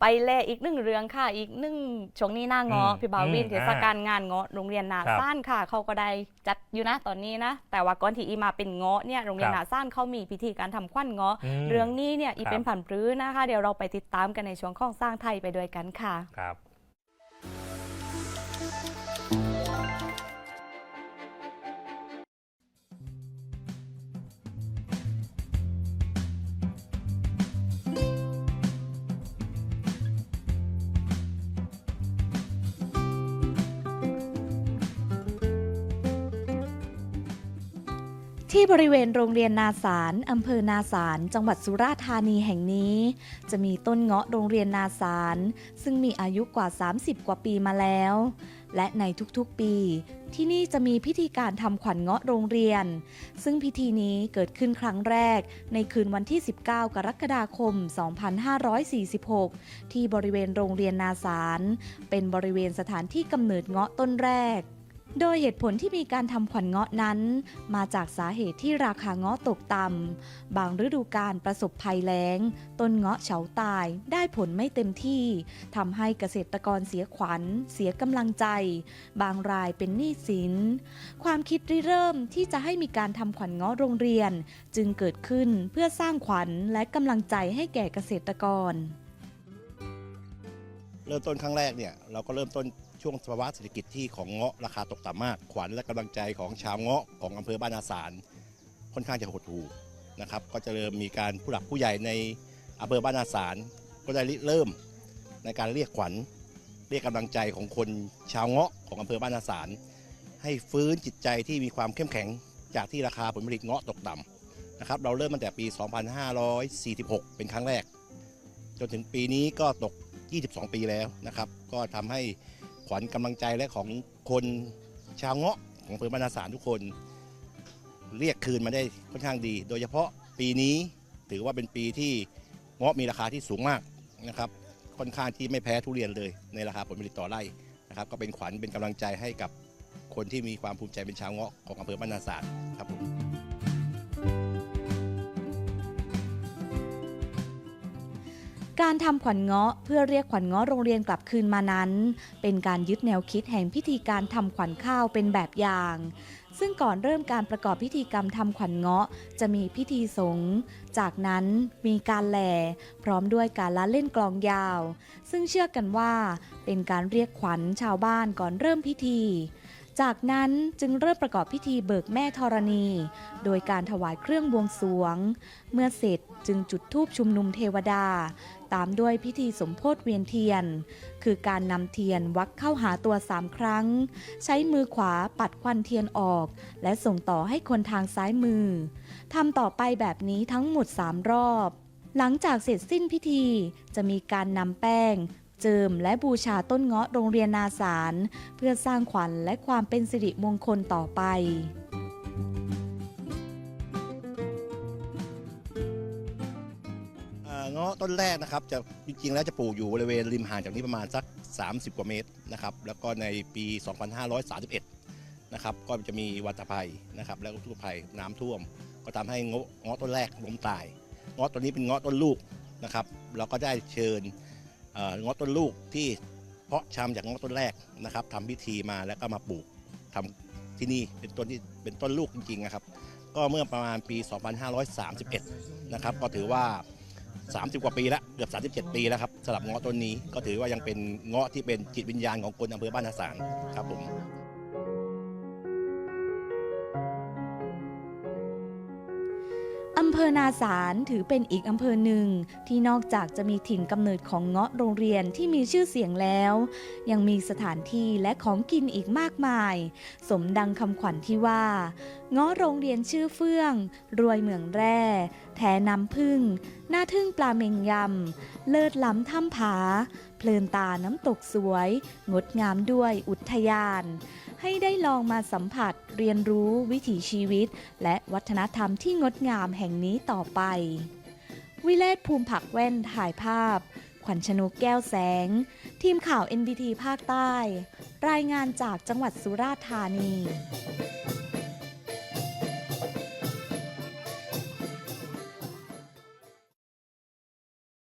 ไปแลอีกหนึ่งเรื่องค่ะ อีกหนึ่งช่วงนี้หน้าเงาะอืมพี่บาวินอืมเทศกาลงานเงาะโรงเรียนนาครับซ่านค่ะ เขาก็ได้จัดอยู่นะตอนนี้นะ แต่ว่าก่อนที่อีมาเป็นเงาะเนี่ยโรงเรียนครับนาซ่านเขามีพิธีการทำขวัญเงาะอืมเรื่องนี้เนี่ยอีครับเป็นผันปรื้อนะคะ เดี๋ยวเราไปติดตามกันในช่วงของสร้างไทยไปด้วยกันค่ะครับ ที่บริเวณโรงเรียนนาสารอำเภอนาสาร จังหวัดสุราษฎร์ธานีแห่งนี้ จะมีต้นเงาะโรงเรียนนาสาร ซึ่งมีอายุกว่า 30 กว่าปีมาแล้ว และในทุกๆปี ที่นี่จะมีพิธีการทำขวัญเงาะโรงเรียน ซึ่งพิธีนี้เกิดขึ้นครั้งแรก ในคืนวันที่ 19 กรกฎาคม 2546 ที่บริเวณโรงเรียนนาสาร เป็นบริเวณสถานที่กำเนิดเงาะต้นแรก โดยเหตุผลที่มีการทำขวัญเงาะนั้น มาจากสาเหตุที่ราคาเงาะตกต่ำบางฤดูกาลประสบภัยแล้ง ต้นเงาะเฉาตายได้ผลไม่เต็มที่ทำให้เกษตรกรเสียขวัญ เสียกำลังใจ บางรายเป็นหนี้สิน ความคิดริเริ่มที่จะให้มีการทำขวัญเงาะโรงเรียน จึงเกิดขึ้นเพื่อสร้างขวัญและกำลังใจให้แก่เกษตรกร เริ่มต้นครั้งแรกเนี่ยเราก็เริ่มต้น ช่วงภาวะเศรษฐกิจที่ของเงาะราคาตกต่ำมาก ขวัญและกำลังใจของชาวเงาะของอำเภอบ้านนาสารค่อนข้างจะหดหู่นะครับ ก็จะเริ่มมีการผู้หลักผู้ใหญ่ในอำเภอบ้านนาสารก็ได้ริเริ่มในการเรียกขวัญเรียกกำลังใจของคนชาวเงาะของอำเภอบ้านนาสารให้ฟื้นจิตใจที่มีความเข้มแข็งจากที่ราคาผลผลิตเงาะตกต่ำนะครับ เราเริ่มตั้งแต่ปี 2546 เป็นครั้งแรก จนถึงปีนี้ก็ตก 22 ปีแล้วนะครับ ก็ทำให้ ขวัญกำลังใจและของคนชาวเงาะของอำเภอบ้านนาสารทุกคน เรียกคืนมาได้ค่อนข้างดี โดยเฉพาะปีนี้ถือว่าเป็นปีที่เงาะมีราคาที่สูงมากนะครับ ค่อนข้างที่ไม่แพ้ทุเรียนเลยในราคาผลผลิตต่อไร่นะครับ ก็เป็นขวัญเป็นกำลังใจให้กับคนที่มีความภูมิใจเป็นชาวเงาะของอำเภอบ้านนาสารครับผม การทำขวัญเงาะเพื่อเรียกขวัญเงาะโรงเรียนกลับคืนมานั้น เป็นการยึดแนวคิดแห่งพิธีการทำขวัญข้าวเป็นแบบอย่าง ซึ่งก่อนเริ่มการประกอบพิธีกรรมทำขวัญเงาะ จะมีพิธีสงฆ์จากนั้นมีการแหล่พร้อมด้วยการละเล่นกลองยาว ซึ่งเชื่อกันว่าเป็นการเรียกขวัญชาวบ้านก่อนเริ่มพิธี จากนั้นจึงเริ่มประกอบพิธีเบิกแม่ธรณี โดยการถวายเครื่องบวงสรวง เมื่อเสร็จจึงจุดธูปชุมนุมเทวดา ตามด้วยพิธีสมโพธเวียนเทียน คือการนำเทียนวักเข้าหาตัวสามครั้ง ใช้มือขวาปัดควันเทียนออก และส่งต่อให้คนทางซ้ายมือทำต่อไปแบบนี้ทั้งหมด3รอบหลังจากเสร็จสิ้นพิธีจะมีการนำแป้ง เจิมและบูชาต้นเงาะโรงเรียนนาสาร เพื่อสร้างขวัญและความเป็นสิริมงคลต่อไปเงาะต้นแรกนะครับจะจริงๆ แล้วจะปลูกอยู่บริเวณริมห่างจากนี้ประมาณสัก 30 กว่าเมตรนะครับแล้วก็ในปี 2531 นะครับก็จะมีวัฏภัยนะครับแล้วก็ทุกภัยน้ำท่วม ก็ทำให้เงาะเงาะต้นแรกล้มตายเงาะต้นนี้เป็นเงาะต้นลูกนะครับเราก็ได้เชิญ เอ่อเงาะต้นลูกที่เพาะชำจากเงาะต้นแรกนะครับทำพิธีมาแล้วก็มาปลูกทำที่นี่เป็นต้นที่เป็นต้นลูกจริงๆนะครับ ก็เมื่อประมาณปี 2531 นะครับ ก็ถือว่า 30 กว่าปีแล้วเกือบ 37 ปีแล้วครับสำหรับเงาะต้นนี้ก็ถือว่ายังเป็นเงาะที่เป็นจิตวิญญาณของคนอำเภอบ้านนาสางครับผม เภอนาสารถือเป็นอีกอำเภอหนึ่ง ที่นอกจากจะมีถิ่นกำเนิดของเงาะโรงเรียนที่มีชื่อเสียงแล้ว ยังมีสถานที่และของกินอีกมากมาย สมดังคำขวัญที่ว่า เงาะโรงเรียนชื่อเฟื่อง รวยเหมืองแร่ แท้น้ำพึ่ง หน้าทึ่งปลาเมงยำ เลิศล้ำถ้ำผา ลินตาน้ำตกสวย งดงามด้วยอุทยาน ให้ได้ลองมาสัมผัสเรียนรู้วิถีชีวิต และวัฒนธรรมที่งดงามแห่งนี้ต่อไป วิเลศภูมิผักแว่นถ่ายภาพ ขวัญชนกแก้วแสง ทีมข่าว NBT ภาคใต้ รายงานจากจังหวัดสุราษฎร์ธานี